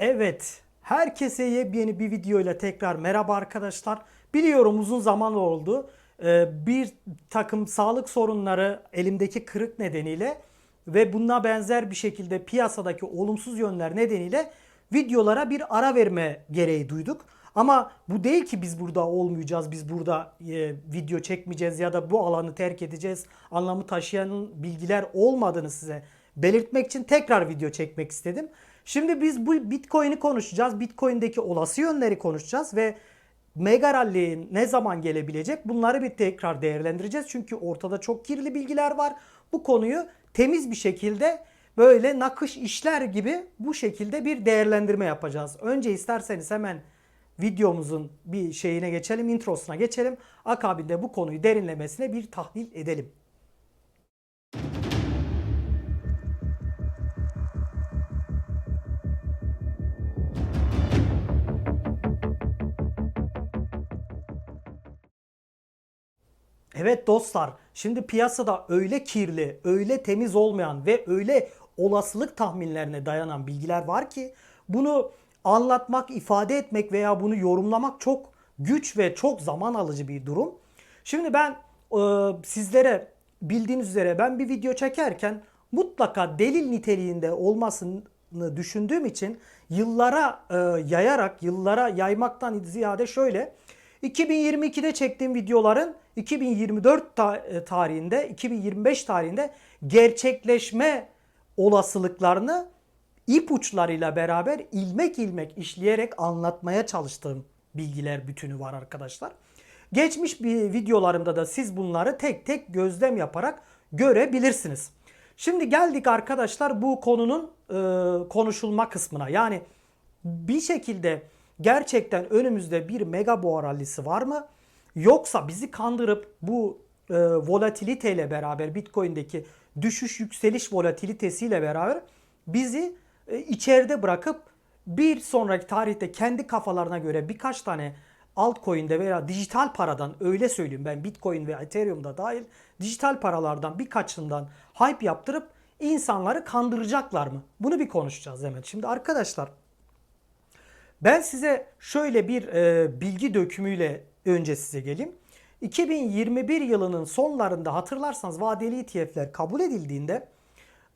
Evet, herkese yepyeni bir videoyla tekrar merhaba arkadaşlar. Biliyorum uzun zaman oldu. Ee, bir takım sağlık sorunları elimdeki kırık nedeniyle ve buna benzer bir şekilde piyasadaki olumsuz yönler nedeniyle videolara bir ara verme gereği duyduk. Ama bu değil ki biz burada olmayacağız, biz burada e, video çekmeyeceğiz ya da bu alanı terk edeceğiz. Anlamı taşıyan bilgiler olmadığını size belirtmek için tekrar video çekmek istedim. Şimdi biz bu Bitcoin'i konuşacağız. Bitcoin'deki olası yönleri konuşacağız ve Mega Rally ne zaman gelebilecek bunları bir tekrar değerlendireceğiz. Çünkü ortada çok kirli bilgiler var. Bu konuyu temiz bir şekilde böyle nakış işler gibi bu şekilde bir değerlendirme yapacağız. Önce isterseniz hemen videomuzun bir şeyine geçelim, introsuna geçelim. Akabinde bu konuyu derinlemesine bir tahlil edelim. Evet dostlar, şimdi piyasada öyle kirli, öyle temiz olmayan ve öyle olasılık tahminlerine dayanan bilgiler var ki bunu anlatmak, ifade etmek veya bunu yorumlamak çok güç ve çok zaman alıcı bir durum. Şimdi ben e, sizlere bildiğiniz üzere ben bir video çekerken mutlaka delil niteliğinde olmasını düşündüğüm için yıllara e, yayarak, yıllara yaymaktan ziyade şöyle 2022'de çektiğim videoların 2024 ta- e, tarihinde, 2025 tarihinde gerçekleşme olasılıklarını ipuçlarıyla beraber ilmek ilmek işleyerek anlatmaya çalıştığım bilgiler bütünü var arkadaşlar. Geçmiş bir videolarımda da siz bunları tek tek gözlem yaparak görebilirsiniz. Şimdi geldik arkadaşlar bu konunun e, konuşulma kısmına. Yani bir şekilde gerçekten önümüzde bir mega boğa rallisi var mı? Yoksa bizi kandırıp bu e, volatiliteyle beraber Bitcoin'deki düşüş yükseliş volatilitesiyle beraber bizi e, içeride bırakıp bir sonraki tarihte kendi kafalarına göre birkaç tane altcoin'de veya dijital paradan öyle söyleyeyim ben Bitcoin ve Ethereum'da dahil dijital paralardan birkaçından hype yaptırıp insanları kandıracaklar mı? Bunu bir konuşacağız hemen. Şimdi arkadaşlar ben size şöyle bir e, bilgi dökümüyle önce size geleyim. 2021 yılının sonlarında hatırlarsanız vadeli ETF'ler kabul edildiğinde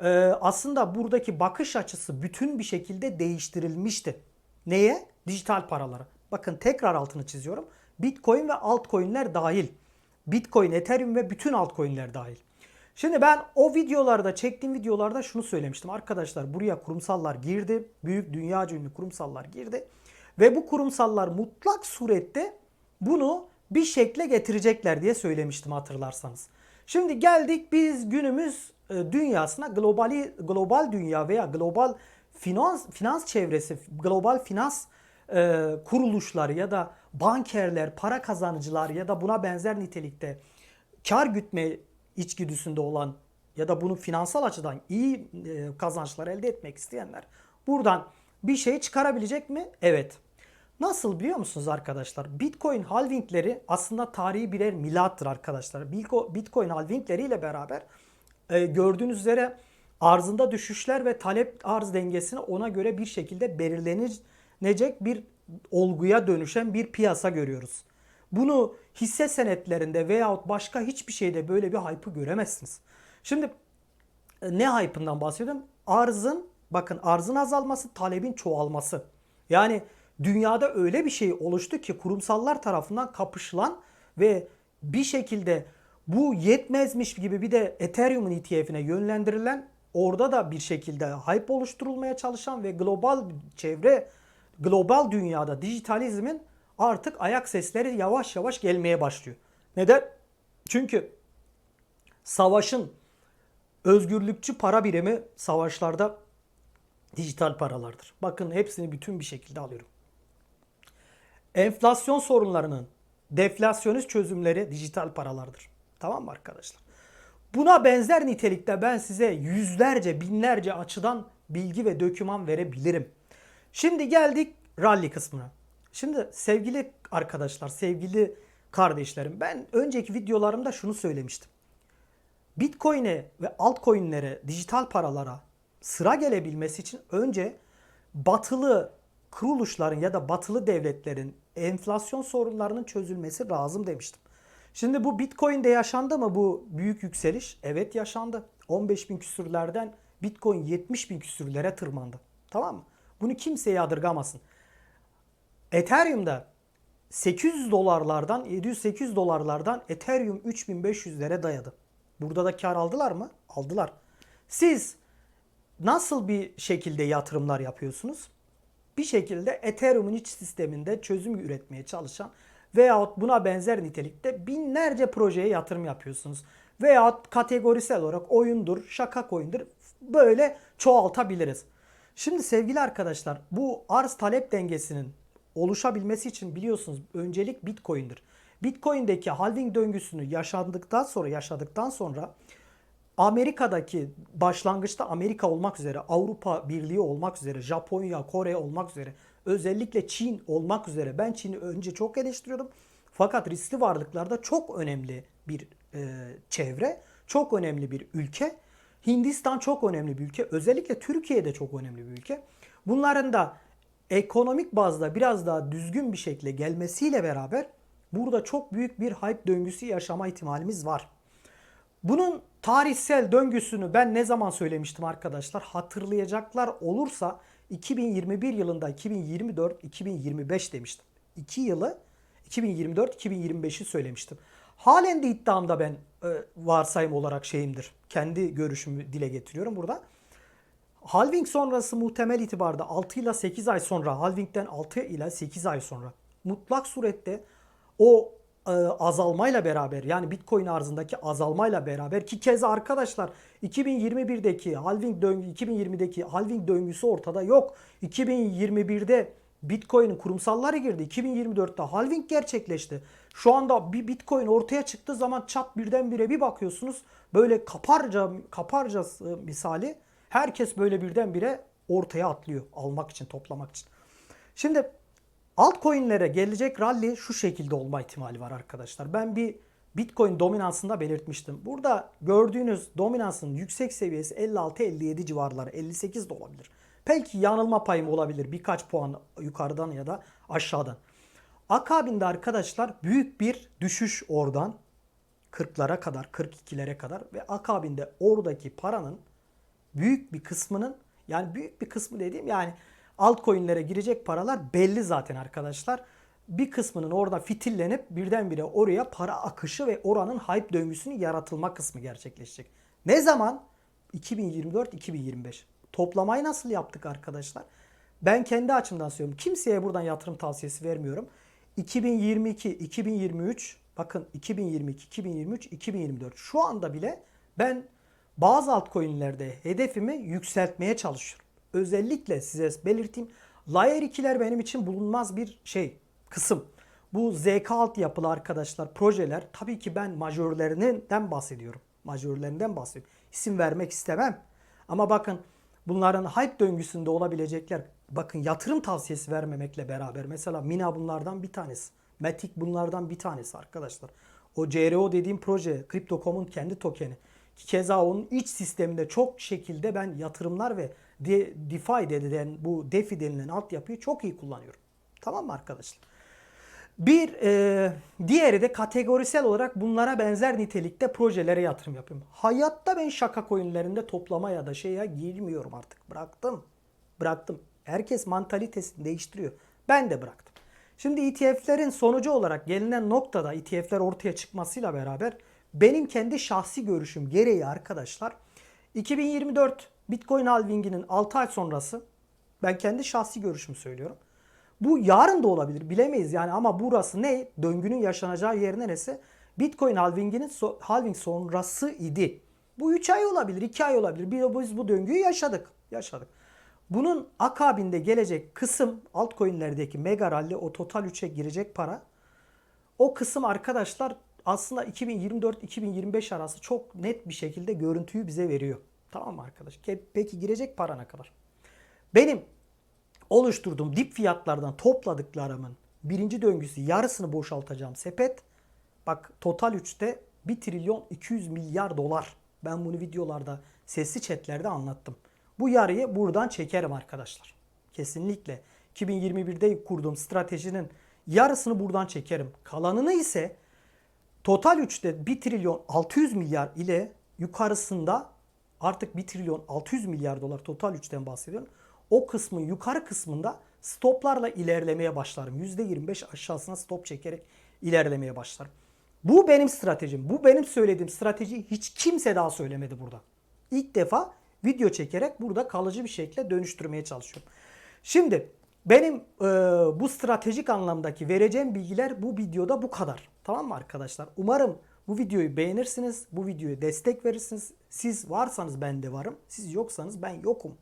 e, aslında buradaki bakış açısı bütün bir şekilde değiştirilmişti. Neye? Dijital paralara. Bakın tekrar altını çiziyorum. Bitcoin ve altcoin'ler dahil. Bitcoin, Ethereum ve bütün altcoin'ler dahil. Şimdi ben o videolarda çektiğim videolarda şunu söylemiştim. Arkadaşlar buraya kurumsallar girdi. Büyük dünya ünlü kurumsallar girdi. Ve bu kurumsallar mutlak surette bunu bir şekle getirecekler diye söylemiştim hatırlarsanız. Şimdi geldik biz günümüz e, dünyasına globali global dünya veya global finans finans çevresi, global finans e, kuruluşları ya da bankerler, para kazanıcılar ya da buna benzer nitelikte kar gütme içgüdüsünde olan ya da bunu finansal açıdan iyi e, kazançlar elde etmek isteyenler buradan bir şey çıkarabilecek mi? Evet. Nasıl biliyor musunuz arkadaşlar? Bitcoin halvingleri aslında tarihi birer milattır arkadaşlar. Bitco- Bitcoin halvingleri ile beraber e, gördüğünüz üzere arzında düşüşler ve talep arz dengesini ona göre bir şekilde belirlenecek bir olguya dönüşen bir piyasa görüyoruz. Bunu hisse senetlerinde veyahut başka hiçbir şeyde böyle bir hype'ı göremezsiniz. Şimdi e, ne hype'ından bahsediyorum? Arzın bakın arzın azalması, talebin çoğalması. Yani dünyada öyle bir şey oluştu ki kurumsallar tarafından kapışılan ve bir şekilde bu yetmezmiş gibi bir de Ethereum'un ETF'ine yönlendirilen orada da bir şekilde hype oluşturulmaya çalışan ve global çevre global dünyada dijitalizmin artık ayak sesleri yavaş yavaş gelmeye başlıyor. Neden? Çünkü savaşın özgürlükçü para birimi savaşlarda dijital paralardır. Bakın hepsini bütün bir şekilde alıyorum. Enflasyon sorunlarının deflasyonist çözümleri dijital paralardır. Tamam mı arkadaşlar? Buna benzer nitelikte ben size yüzlerce, binlerce açıdan bilgi ve döküman verebilirim. Şimdi geldik rally kısmına. Şimdi sevgili arkadaşlar, sevgili kardeşlerim ben önceki videolarımda şunu söylemiştim. Bitcoin'e ve altcoin'lere, dijital paralara sıra gelebilmesi için önce batılı kuruluşların ya da batılı devletlerin enflasyon sorunlarının çözülmesi lazım demiştim. Şimdi bu Bitcoin'de yaşandı mı bu büyük yükseliş? Evet yaşandı. 15 bin küsürlerden Bitcoin 70 bin küsürlere tırmandı. Tamam mı? Bunu kimse yadırgamasın. Ethereum'da 800 dolarlardan 700-800 dolarlardan Ethereum 3500'lere dayadı. Burada da kar aldılar mı? Aldılar. Siz nasıl bir şekilde yatırımlar yapıyorsunuz? Bir şekilde Ethereum'un iç sisteminde çözüm üretmeye çalışan veyahut buna benzer nitelikte binlerce projeye yatırım yapıyorsunuz. Veyahut kategorisel olarak oyundur, şaka coin'dir böyle çoğaltabiliriz. Şimdi sevgili arkadaşlar bu arz talep dengesinin oluşabilmesi için biliyorsunuz öncelik Bitcoin'dir. Bitcoin'deki halving döngüsünü yaşandıktan sonra yaşadıktan sonra Amerika'daki başlangıçta Amerika olmak üzere, Avrupa Birliği olmak üzere, Japonya, Kore olmak üzere, özellikle Çin olmak üzere ben Çin'i önce çok eleştiriyordum. Fakat riskli varlıklarda çok önemli bir e, çevre, çok önemli bir ülke. Hindistan çok önemli bir ülke. Özellikle Türkiye'de çok önemli bir ülke. Bunların da ekonomik bazda biraz daha düzgün bir şekilde gelmesiyle beraber burada çok büyük bir hype döngüsü yaşama ihtimalimiz var. Bunun tarihsel döngüsünü ben ne zaman söylemiştim arkadaşlar? Hatırlayacaklar olursa 2021 yılında 2024 2025 demiştim. 2 yılı 2024 2025'i söylemiştim. Halen de iddiamda ben e, varsayım olarak şeyimdir. Kendi görüşümü dile getiriyorum burada. Halving sonrası muhtemel itibarda 6 ile 8 ay sonra, halvingden 6 ile 8 ay sonra mutlak surette o azalmayla beraber yani Bitcoin arzındaki azalmayla beraber ki keza arkadaşlar 2021'deki halving döngü 2020'deki halving döngüsü ortada yok. 2021'de Bitcoin'in kurumsalları girdi. 2024'te halving gerçekleşti. Şu anda bir Bitcoin ortaya çıktığı zaman çat birdenbire bir bakıyorsunuz böyle kaparca kaparca e, misali herkes böyle birdenbire ortaya atlıyor almak için, toplamak için. Şimdi altcoin'lere gelecek rally şu şekilde olma ihtimali var arkadaşlar. Ben bir Bitcoin dominansında belirtmiştim. Burada gördüğünüz dominansın yüksek seviyesi 56-57 civarları, 58 de olabilir. Belki yanılma payım olabilir birkaç puan yukarıdan ya da aşağıdan. Akabinde arkadaşlar büyük bir düşüş oradan 40'lara kadar, 42'lere kadar ve akabinde oradaki paranın büyük bir kısmının yani büyük bir kısmı dediğim yani altcoin'lere girecek paralar belli zaten arkadaşlar. Bir kısmının orada fitillenip birdenbire oraya para akışı ve oranın hype döngüsünün yaratılma kısmı gerçekleşecek. Ne zaman? 2024-2025. Toplamayı nasıl yaptık arkadaşlar? Ben kendi açımdan söylüyorum. Kimseye buradan yatırım tavsiyesi vermiyorum. 2022, 2023, bakın 2022, 2023, 2024 şu anda bile ben bazı altcoin'lerde hedefimi yükseltmeye çalışıyorum. Özellikle size belirteyim. Layer 2'ler benim için bulunmaz bir şey, kısım. Bu ZK altyapılı arkadaşlar, projeler tabii ki ben majörlerinden bahsediyorum. Majörlerinden bahsediyorum. İsim vermek istemem. Ama bakın bunların hype döngüsünde olabilecekler. Bakın yatırım tavsiyesi vermemekle beraber mesela Mina bunlardan bir tanesi. Matic bunlardan bir tanesi arkadaşlar. O CRO dediğim proje Crypto.com'un kendi tokeni. Keza onun iç sisteminde çok şekilde ben yatırımlar ve De- DeFi denilen bu DeFi denilen altyapıyı çok iyi kullanıyorum. Tamam mı arkadaşlar? Bir e, diğeri de kategorisel olarak bunlara benzer nitelikte projelere yatırım yapıyorum. Hayatta ben şaka coinlerinde toplama ya da şeye girmiyorum artık. Bıraktım. Bıraktım. Herkes mantalitesini değiştiriyor. Ben de bıraktım. Şimdi ETF'lerin sonucu olarak gelinen noktada ETF'ler ortaya çıkmasıyla beraber benim kendi şahsi görüşüm gereği arkadaşlar 2024 Bitcoin halvinginin 6 ay sonrası ben kendi şahsi görüşümü söylüyorum. Bu yarın da olabilir bilemeyiz yani ama burası ne? Döngünün yaşanacağı yer neresi? Bitcoin halvinginin so- halving sonrası idi. Bu 3 ay olabilir, 2 ay olabilir. Biz bu döngüyü yaşadık. Yaşadık. Bunun akabinde gelecek kısım altcoin'lerdeki mega rally o total 3'e girecek para. O kısım arkadaşlar aslında 2024-2025 arası çok net bir şekilde görüntüyü bize veriyor. Tamam arkadaş? Peki girecek para ne kadar? Benim oluşturduğum dip fiyatlardan topladıklarımın birinci döngüsü yarısını boşaltacağım sepet. Bak total 3'te 1 trilyon 200 milyar dolar. Ben bunu videolarda sesli chatlerde anlattım. Bu yarıyı buradan çekerim arkadaşlar. Kesinlikle. 2021'de kurduğum stratejinin yarısını buradan çekerim. Kalanını ise Total 3'te 1 trilyon 600 milyar ile yukarısında artık 1 trilyon 600 milyar dolar total 3'ten bahsediyorum. O kısmın yukarı kısmında stoplarla ilerlemeye başlarım. %25 aşağısına stop çekerek ilerlemeye başlarım. Bu benim stratejim. Bu benim söylediğim strateji hiç kimse daha söylemedi burada. İlk defa video çekerek burada kalıcı bir şekilde dönüştürmeye çalışıyorum. Şimdi benim e, bu stratejik anlamdaki vereceğim bilgiler bu videoda bu kadar. Tamam mı arkadaşlar? Umarım bu videoyu beğenirsiniz. Bu videoya destek verirsiniz. Siz varsanız ben de varım. Siz yoksanız ben yokum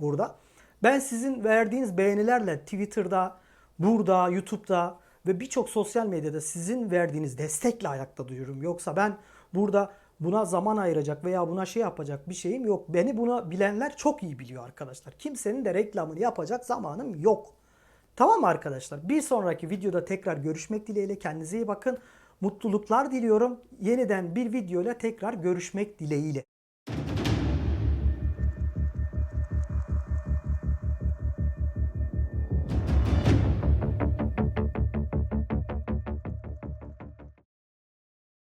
burada. Ben sizin verdiğiniz beğenilerle Twitter'da, burada, YouTube'da ve birçok sosyal medyada sizin verdiğiniz destekle ayakta duruyorum. Yoksa ben burada buna zaman ayıracak veya buna şey yapacak bir şeyim yok. Beni buna bilenler çok iyi biliyor arkadaşlar. Kimsenin de reklamını yapacak zamanım yok. Tamam arkadaşlar? Bir sonraki videoda tekrar görüşmek dileğiyle. Kendinize iyi bakın. Mutluluklar diliyorum. Yeniden bir videoyla tekrar görüşmek dileğiyle.